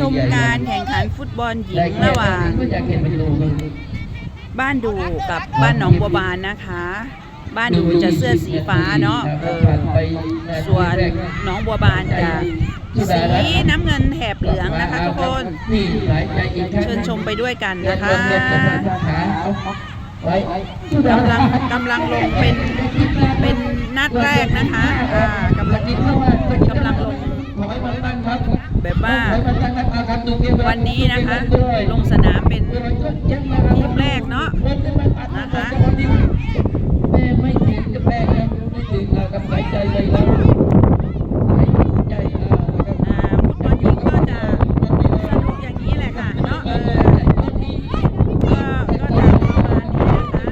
ชมการแข่งขันฟุตบอลหญิได้งระหว่างก็อยากเห็นเป็นลูกครับบ้านดูกับบ้านหนองบัวบานนะคะ บ้านดูจะเสื้อสีฟ้าเนาะเออส่วนหนองบัวบานจะสีน้ำเงินแถบเหลืองนะคะทุกคนเชิญชมไปด้วยกันนะคะกำลังกำลังลงเป็นเป็นนัดแรกนะคะอ่ากำลังกำลังลง แบบว่า วันนี้นะคะ ลงสนามเป็นทีมแรกเนาะนะคะไม่ถึงกับแม่ครับไม่ถึงอ่ากับหายใจเลยแล้วหายใจอ่านะครับอ่าฟุตบอลหญิงก็จะสนุกอย่างนี้แหละค่ะเนาะเก็ก็จะประมาณนี้นะคะ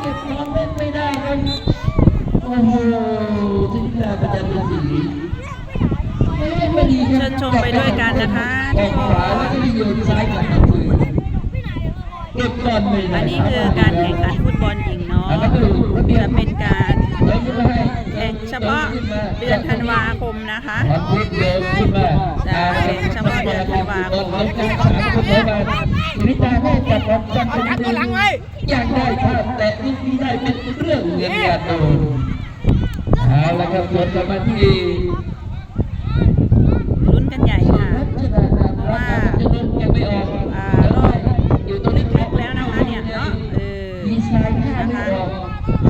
เก็บองเล่นไม่ได้ครับโอ้โห เอ๊ะไม่ดีครับเชิญชมไปด้วยกันนะคะออกขวาแล้วก็ไปโยนซ้ายกลับมาคืนเก็บก่อนไม่ได้อันนี้คือการแข่งขันฟุตบอลหญิงเนาะจะเป็นการแล้วก็ให้แข่งเฉพาะเดือนธันวาคมนะคะขอพลิกเดินขึ้นมาจะแข่งเฉพาะเดือนธันวาคมแล้วก็สามคนเท่านั้นวิตาแม่จับบอลจับคนตัวหลังไว้อยากได้ภาพแต่ลูกนี้ได้เป็นเรื่องเงินกาโดน เอาละครับสวนกลับมาที่ ลุ้นกันใหญ่ค่ะ เพราะว่าจะเดินยังไม่ออก อ่ารอบ อยู่ตรงนี้ คลิกแล้วนะคะเนี่ยเนาะเออ ดีไซน์ท่า นะ ไม่ คะ ออก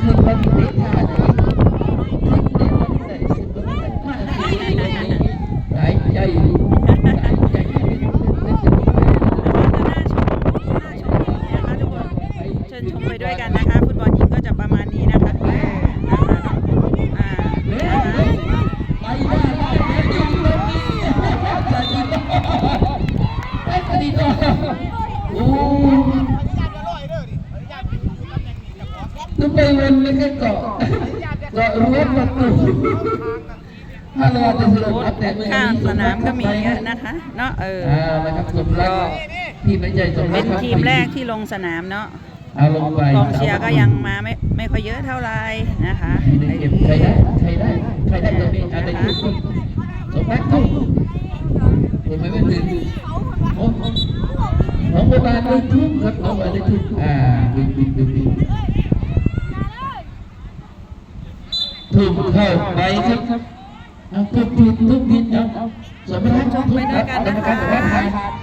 คือมันเตะท่าไหนเตะมันไหนสุดตรงไหนมาหายใจหายใจ เชิญชมไปด้วยกันนะคะ ฟุตบอลหญิงก็จะประมาณนี้นะคะเออนะคะอ่านะคะ ไปได้ได้แม่ยิงเลยจะยิงไอ้คดีต่อโอ้ทุก ไปวนไม่แค่เกาะเกาะรั้วประตูถ้าเราจะสรุปอัปเดตเมื่อข้างสนามก็มีเยอะนะคะเนาะเอออ่านะครับสมรักที่ไม่ใจสมรัเป็นทีมแรกที่ลงสนามเนาะเอาลงไปกองเชียร์ก็ยังมาไม่ไม่ค่อยเยอะเท่าไหร่นะคะใครได้ใครได้ใครได้ตรงนี้อะไรทุกคนสมรักทุกผมไม่ไม่ถึงโอ้น้องโบราณได้ทุกครับน้องโบราณได้ทุกอ่าดูดูดูดู ถูกเข้าไปครับทุกผิดทุกผิดเอาสมรักชมไปด้วยกันนะคะ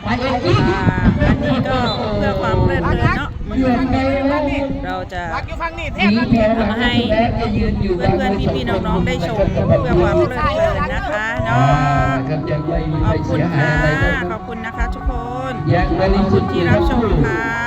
ไปอีกอ่อันนี้ก็เพื่อความเพลิดเพลินเนาะเราจะมีเทหนีพแพ้หลังแล้วก็ยืนอยู่เพื่อนๆพี่ๆน้องๆได้ชมเพื่อความเพลิดเพลินนะคะเนาะขอบคุณค่ะขอบคุณนะคะทุกคนขอบคุณที่รับชมค่ะ